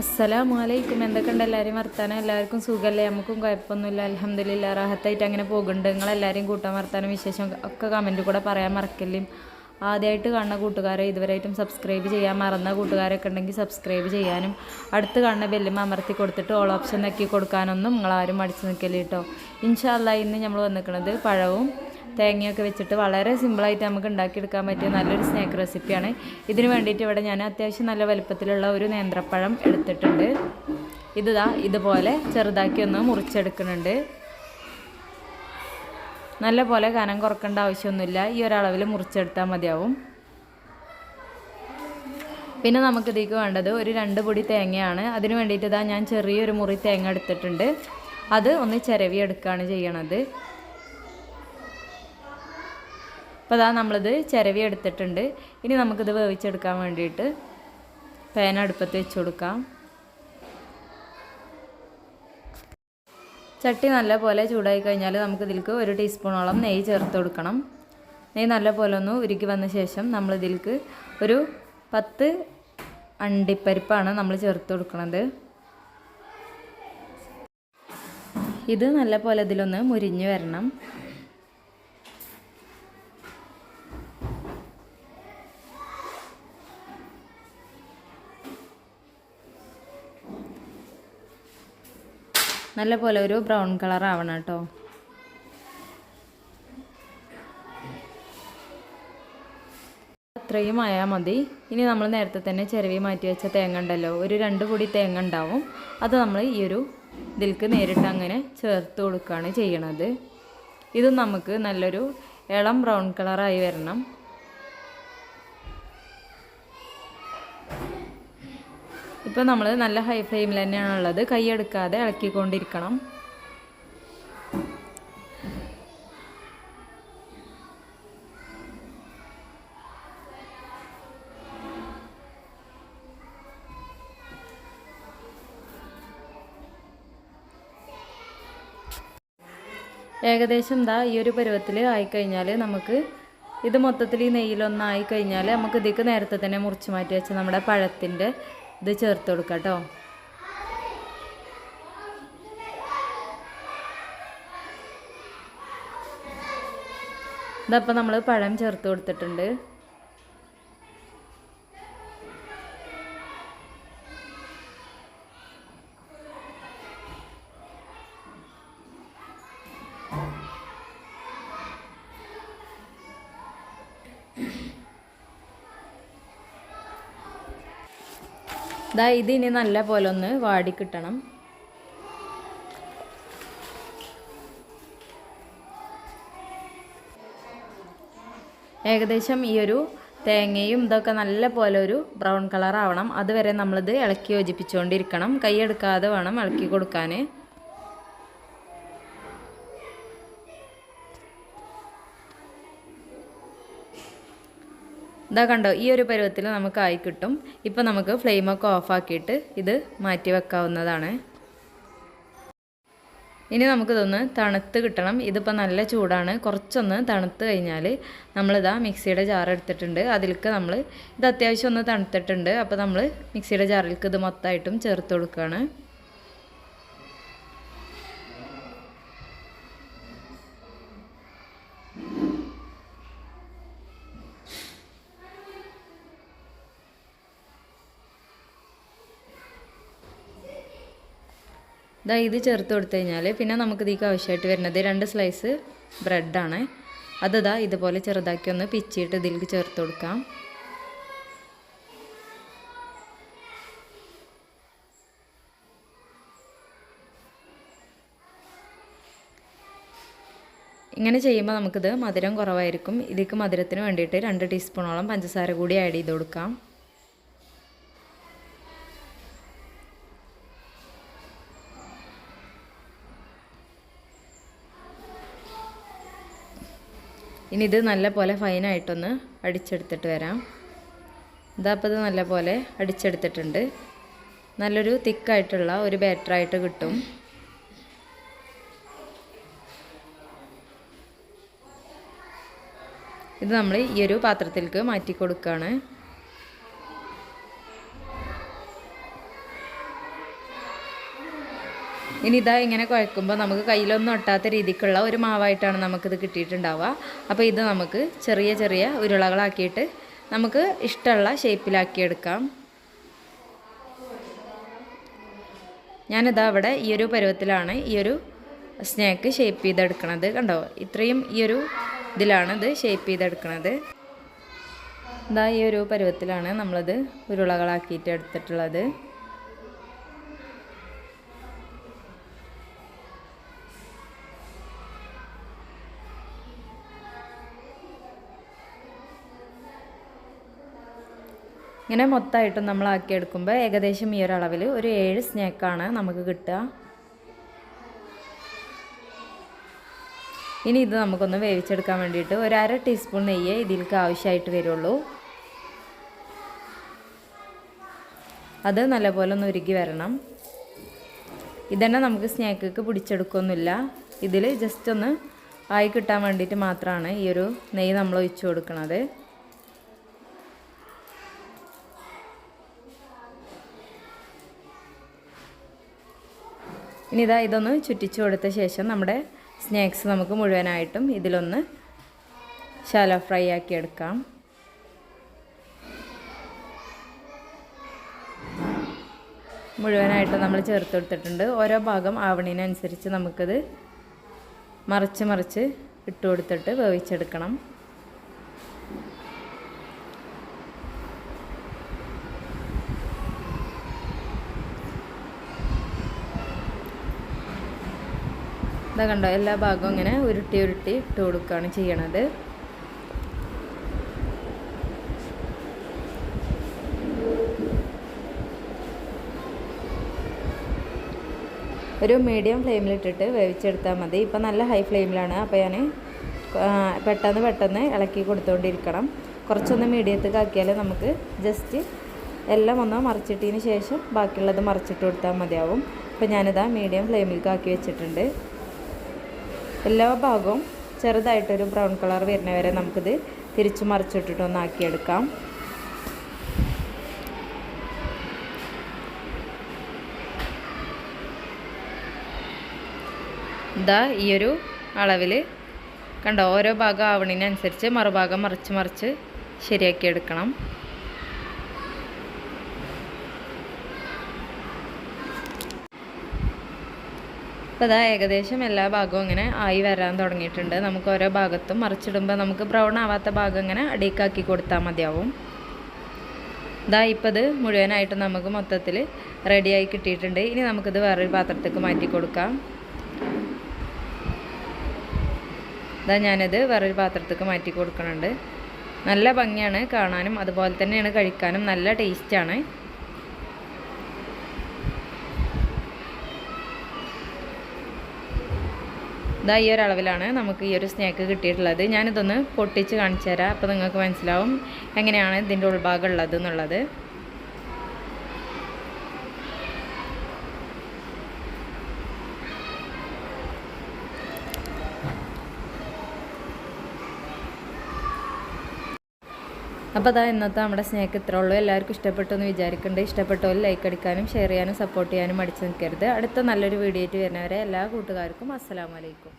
അസ്സലാമു അലൈക്കും എന്തൊക്കെയുണ്ട്? എല്ലാവരും വർത്താനം. എല്ലാവർക്കും സുഖമല്ലേ നമുക്കും കുഴപ്പമൊന്നുമില്ല. അലഹമ്മദില്ല റാഹത്തായിട്ട് അങ്ങനെ പോകുന്നുണ്ട്. നിങ്ങളെല്ലാവരും കൂട്ടാൻ വർത്താനം വിശേഷം ഒക്കെ കമന്റ് കൂടെ പറയാൻ മറക്കല്ലേ? ആദ്യമായിട്ട് കാണുന്ന കൂട്ടുകാരെ ഇതുവരെയായിട്ടും സബ്സ്ക്രൈബ് ചെയ്യാൻ മറന്ന കൂട്ടുകാരൊക്കെ ഉണ്ടെങ്കിൽ സബ്സ്ക്രൈബ് ചെയ്യാനും അടുത്ത് കാണുന്ന ബെല്ലും അമർത്തി കൊടുത്തിട്ട് ഓൾ ഓപ്ഷൻ നക്കി കൊടുക്കാനൊന്നും നിങ്ങളാരും മടിച്ച് നിൽക്കല്ലേ കേട്ടോ ഇൻഷാല്ല ഇന്ന് നമ്മൾ വന്നിരിക്കുന്നത് പഴവും തേങ്ങയൊക്കെ വെച്ചിട്ട് വളരെ സിമ്പിളായിട്ട് നമുക്ക് ഉണ്ടാക്കിയെടുക്കാൻ പറ്റിയ നല്ലൊരു സ്നാക്ക് റെസിപ്പിയാണ്. ഇതിന് വേണ്ടിയിട്ട് ഇവിടെ ഞാൻ അത്യാവശ്യം നല്ല വലുപ്പത്തിലുള്ള ഒരു നേന്ത്രപ്പഴം എടുത്തിട്ടുണ്ട്. ഇതാ ഇതുപോലെ ചെറുതാക്കി ഒന്ന് മുറിച്ചെടുക്കുന്നുണ്ട്. നല്ല പോലെ കനം കുറക്കേണ്ട ആവശ്യമൊന്നുമില്ല. ഈ ഒരളവിൽ മുറിച്ചെടുത്താൽ മതിയാവും. പിന്നെ നമുക്ക് ഇതിലേക്ക് വേണ്ടത് ഒരു രണ്ട് പൊടി തേങ്ങയാണ്. അതിന് വേണ്ടിയിട്ട് ഇതാ ഞാൻ ചെറിയൊരു മുറി തേങ്ങ എടുത്തിട്ടുണ്ട്. അത് ഒന്ന് ചിരവി എടുക്കുകയാണ് ചെയ്യണത്. അപ്പോൾ അതാ നമ്മളിത് ചിരവി എടുത്തിട്ടുണ്ട്. ഇനി നമുക്കിത് വേവിച്ചെടുക്കാൻ വേണ്ടിയിട്ട് പാൻ അടുപ്പത്ത് വെച്ച് കൊടുക്കാം. ചട്ടി നല്ലപോലെ ചൂടായി കഴിഞ്ഞാൽ നമുക്കിതിലേക്ക് ഒരു ടീസ്പൂണോളം നെയ്യ് ചേർത്ത് കൊടുക്കണം. നെയ്യ് നല്ലപോലെ ഒന്ന് ഉരുക്കി വന്ന ശേഷം നമ്മളിതിലേക്ക് ഒരു പത്ത് അണ്ടിപ്പരിപ്പാണ് നമ്മൾ ചേർത്ത് കൊടുക്കുന്നത് ഇത് നല്ലപോലെ ഇതിലൊന്ന് മുരിഞ്ഞ് വരണം. നല്ല പോലെ ഒരു ബ്രൗൺ കളർ ആവണം കേട്ടോ. അത്രയും ആയാൽ മതി. ഇനി നമ്മൾ നേരത്തെ തന്നെ ചിരവി മാറ്റി വെച്ച തേങ്ങ ഉണ്ടല്ലോ. ഒരു രണ്ട് പൊടി തേങ്ങ ഉണ്ടാവും. അത് നമ്മൾ ഈ ഒരു ഇതിൽക്ക് നേരിട്ട് അങ്ങനെ ചേർത്ത് കൊടുക്കുകയാണ് ചെയ്യണത്. ഇത് നമുക്ക് നല്ലൊരു ഇളം ബ്രൗൺ കളറായി വരണം. ഇപ്പോൾ നമ്മൾ നല്ല ഹൈ ഫ്ലെയിമിൽ തന്നെയാണ് ഉള്ളത്. കൈയെടുക്കാതെ ഇളക്കിക്കൊണ്ടിരിക്കണം. ഏകദേശം ദാ ഈ ഒരു പരുവത്തിൽ ആയിക്കഴിഞ്ഞാൽ നമുക്ക് ഇത് മൊത്തത്തിൽ ഈ നെയ്യിലൊന്നായി കഴിഞ്ഞാൽ നമുക്ക് ഇതിക്ക് നേരത്തെ തന്നെ മുറിച്ച് മാറ്റി വെച്ച നമ്മുടെ പഴത്തിന്റെ ഇത് ചേർത്ത് കൊടുക്കാം കേട്ടോ. ഇതപ്പോൾ നമ്മൾ പഴം ചേർത്ത് കൊടുത്തിട്ടുണ്ട്. ഇതാ ഇനി നല്ല പോലെ ഒന്ന് വാടി കിട്ടണം. ഏകദേശം ഈ ഒരു തേങ്ങയും ഇതൊക്കെ നല്ല പോലെ ഒരു ബ്രൗൺ കളർ ആവണം അതുവരെ നമ്മളിത് ഇളക്കി യോജിപ്പിച്ചുകൊണ്ടിരിക്കണം കൈയെടുക്കാതെ വേണം ഇളക്കി കൊടുക്കാൻ. ഇതാ കണ്ടോ ഈ ഒരു പരുവത്തിൽ നമുക്ക് ആയി കിട്ടും. ഇപ്പം നമുക്ക് ഫ്ലെയിമൊക്കെ ഓഫാക്കിയിട്ട് ഇത് മാറ്റി വെക്കാവുന്നതാണ്. ഇനി നമുക്കിതൊന്ന് തണുത്ത് കിട്ടണം. ഇതിപ്പോൾ നല്ല ചൂടാണ്. കുറച്ചൊന്ന് തണുത്ത് കഴിഞ്ഞാൽ നമ്മളിതാ മിക്സിയുടെ ജാർ എടുത്തിട്ടുണ്ട്. അതിലേക്ക് നമ്മൾ ഇത് അത്യാവശ്യം ഒന്ന് തണുത്തിട്ടുണ്ട്. അപ്പോൾ നമ്മൾ മിക്സിയുടെ ജാറിലേക്ക് ഇത് മൊത്തമായിട്ടും ചേർത്ത് കൊടുക്കുകയാണ് ഇതാ ഇത് ചേർത്ത് കൊടുത്തു കഴിഞ്ഞാൽ പിന്നെ നമുക്ക് ഇതിലേക്ക് ആവശ്യമായിട്ട് വരുന്നത് രണ്ട് സ്ലൈസ് ബ്രെഡാണ് അതിതാ ഇതുപോലെ ചെറുതാക്കി ഒന്ന് പിച്ചിയിട്ട് ഇതിലേക്ക് ചേർത്ത് കൊടുക്കാം. ഇങ്ങനെ ചെയ്യുമ്പോൾ നമുക്കിത് മധുരം കുറവായിരിക്കും. ഇതിലേക്ക് മധുരത്തിന് വേണ്ടിയിട്ട് രണ്ട് ടീസ്പൂണോളം പഞ്ചസാര കൂടി ആഡ് ചെയ്ത് കൊടുക്കാം. ഇനി ഇത് നല്ല പോലെ ഫൈനായിട്ടൊന്ന് അടിച്ചെടുത്തിട്ട് വരാം. ഇതാ അപ്പോൾ ഇത് നല്ല പോലെ അടിച്ചെടുത്തിട്ടുണ്ട്. നല്ലൊരു തിക്കായിട്ടുള്ള ഒരു ബാറ്ററായിട്ട് കിട്ടും. ഇത് നമ്മൾ ഈ ഒരു പാത്രത്തിലേക്ക് മാറ്റി കൊടുക്കുകയാണ് ഇനി ഇതാ ഇങ്ങനെ കുഴക്കുമ്പോൾ നമുക്ക് കയ്യിലൊന്നും ഒട്ടാത്ത രീതിക്കുള്ള ഒരു മാവായിട്ടാണ് നമുക്കിത് കിട്ടിയിട്ടുണ്ടാവുക. അപ്പോൾ ഇത് നമുക്ക് ചെറിയ ചെറിയ ഉരുളകളാക്കിയിട്ട് നമുക്ക് ഇഷ്ടമുള്ള ഷേപ്പിലാക്കിയെടുക്കാം. ഞാനിതാ അവിടെ ഈ ഒരു പരുവത്തിലാണ് ഈ ഒരു സ്നാക്ക് ഷേപ്പ് ചെയ്തെടുക്കണത്. കണ്ടോ? ഇത്രയും ഈ ഒരു ഇതിലാണ് ഇത് ഷേപ്പ് ചെയ്തെടുക്കണത്. ഇതാ ഈ ഒരു പരുവത്തിലാണ് നമ്മളത് ഉരുളകളാക്കിയിട്ട് എടുത്തിട്ടുള്ളത്. ഇങ്ങനെ മൊത്തമായിട്ടും നമ്മൾ ആക്കി എടുക്കുമ്പോൾ ഏകദേശം ഈ ഒരളവിൽ ഒരു ഏഴ് സ്നാക്കാണ് നമുക്ക് കിട്ടുക. ഇനി ഇത് നമുക്കൊന്ന് വേവിച്ചെടുക്കാൻ വേണ്ടിയിട്ട് ഒരു അര ടീസ്പൂൺ നെയ്യ് ഇതിലേക്ക് ആവശ്യമായിട്ട് വരുള്ളൂ. അത് നല്ലപോലെ ഒന്ന് ഉരുകി വരണം. ഇതന്നെ നമുക്ക് സ്നാക്കൊക്കെ പിടിച്ചെടുക്കൊന്നുമില്ല. ഇതിൽ ജസ്റ്റ് ഒന്ന് ആയി കിട്ടാൻ വേണ്ടിയിട്ട് മാത്രമാണ് ഈ ഒരു നെയ്യ് നമ്മൾ ഒഴിച്ചു കൊടുക്കുന്നത് ഇനി ഇതാ ഇതൊന്ന് ചുറ്റിച്ചു കൊടുത്ത ശേഷം നമ്മുടെ സ്നാക്സ് നമുക്ക് മുഴുവനായിട്ടും ഇതിലൊന്ന് ശാലോ ഫ്രൈ ആക്കി എടുക്കാം. മുഴുവനായിട്ട് നമ്മൾ ചേർത്ത് കൊടുത്തിട്ടുണ്ട്. ഓരോ ഭാഗം ആവണിനനുസരിച്ച് നമുക്കത് മറിച്ച് മറിച്ച് ഇട്ട് കൊടുത്തിട്ട് വേവിച്ചെടുക്കണം. ഇതാ കണ്ടോ എല്ലാ ഭാഗവും ഇങ്ങനെ ഉരുട്ടി ഉരുട്ടി ഇട്ട് കൊടുക്കുകയാണ് ചെയ്യണത്. ഒരു മീഡിയം ഫ്ലെയിമിലിട്ടിട്ട് വേവിച്ചെടുത്താൽ മതി. ഇപ്പം നല്ല ഹൈ ഫ്ലെയിമിലാണ്. അപ്പോൾ ഞാൻ പെട്ടെന്ന് പെട്ടെന്ന് ഇളക്കി കൊടുത്തുകൊണ്ടിരിക്കണം കുറച്ചൊന്ന് മീഡിയത്തേക്ക് ആക്കിയാൽ നമുക്ക് ജസ്റ്റ് എല്ലാം ഒന്ന് മറിച്ചിട്ടതിന് ശേഷം ബാക്കിയുള്ളത് മറിച്ചിട്ട് കൊടുത്താൽ മതിയാവും. അപ്പോൾ ഞാനിതാ മീഡിയം ഫ്ലെയിമിലേക്ക് ആക്കി വെച്ചിട്ടുണ്ട്. എല്ലാ ഭാഗവും ചെറുതായിട്ടൊരു ബ്രൗൺ കളർ വരുന്ന വരെ നമുക്കിത് തിരിച്ചു മറിച്ചിട്ടിട്ട് ഒന്ന് ആക്കിയെടുക്കാം ഇതാ ഈ ഒരു അളവിൽ കണ്ടോ? ഓരോ ഭാഗം ആവണതിനനുസരിച്ച് മറുഭാഗം മറിച്ച് മറിച്ച് ശരിയാക്കി എടുക്കണം അപ്പോൾ അതാ ഏകദേശം എല്ലാ ഭാഗവും ഇങ്ങനെ ആയി വരാൻ തുടങ്ങിയിട്ടുണ്ട്. നമുക്ക് ഓരോ ഭാഗത്തും മറിച്ചിടുമ്പോൾ നമുക്ക് ബ്രൗൺ ആവാത്ത ഭാഗം ഇങ്ങനെ അടിക്കാക്കി കൊടുത്താൽ മതിയാവും. ഇതാ ഇപ്പോൾ ഇത് മുഴുവനായിട്ട് നമുക്ക് മൊത്തത്തിൽ റെഡിയായി കിട്ടിയിട്ടുണ്ട്. ഇനി നമുക്കിത് വേറൊരു പാത്രത്തേക്ക് മാറ്റി കൊടുക്കാം. ഇതാ ഞാനിത് വേറൊരു പാത്രത്തേക്ക് മാറ്റി കൊടുക്കുന്നുണ്ട്. നല്ല ഭംഗിയാണ് കാണാനും അതുപോലെ തന്നെയാണ് കഴിക്കാനും. നല്ല ടേസ്റ്റാണ് ഇതാ ഈ ഒരളവിലാണ് നമുക്ക് ഈ ഒരു സ്നാക്ക് കിട്ടിയിട്ടുള്ളത്. ഞാനിതൊന്ന് പൊട്ടിച്ച് കാണിച്ചു തരാം അപ്പോൾ നിങ്ങൾക്ക് മനസ്സിലാവും എങ്ങനെയാണ് ഇതിന്റെ ഉൾഭാഗം ഉള്ളത് എന്നുള്ളത് അപ്പോൾ അതാ ഇന്നത്തെ നമ്മുടെ സ്നേഹം ഇത്ര ഉള്ളൂ. എല്ലാവർക്കും ഇഷ്ടപ്പെട്ടു എന്ന് വിചാരിക്കേണ്ട. ഇഷ്ടപ്പെട്ടവർ ലൈക്ക് അടിക്കാനും ഷെയർ ചെയ്യാനും സപ്പോർട്ട് ചെയ്യാനും അടിച്ചു നിൽക്കരുത് അടുത്ത നല്ലൊരു വീഡിയോ ആയിട്ട് വരുന്നവരെ എല്ലാ കൂട്ടുകാർക്കും അസ്സലാമലൈക്കും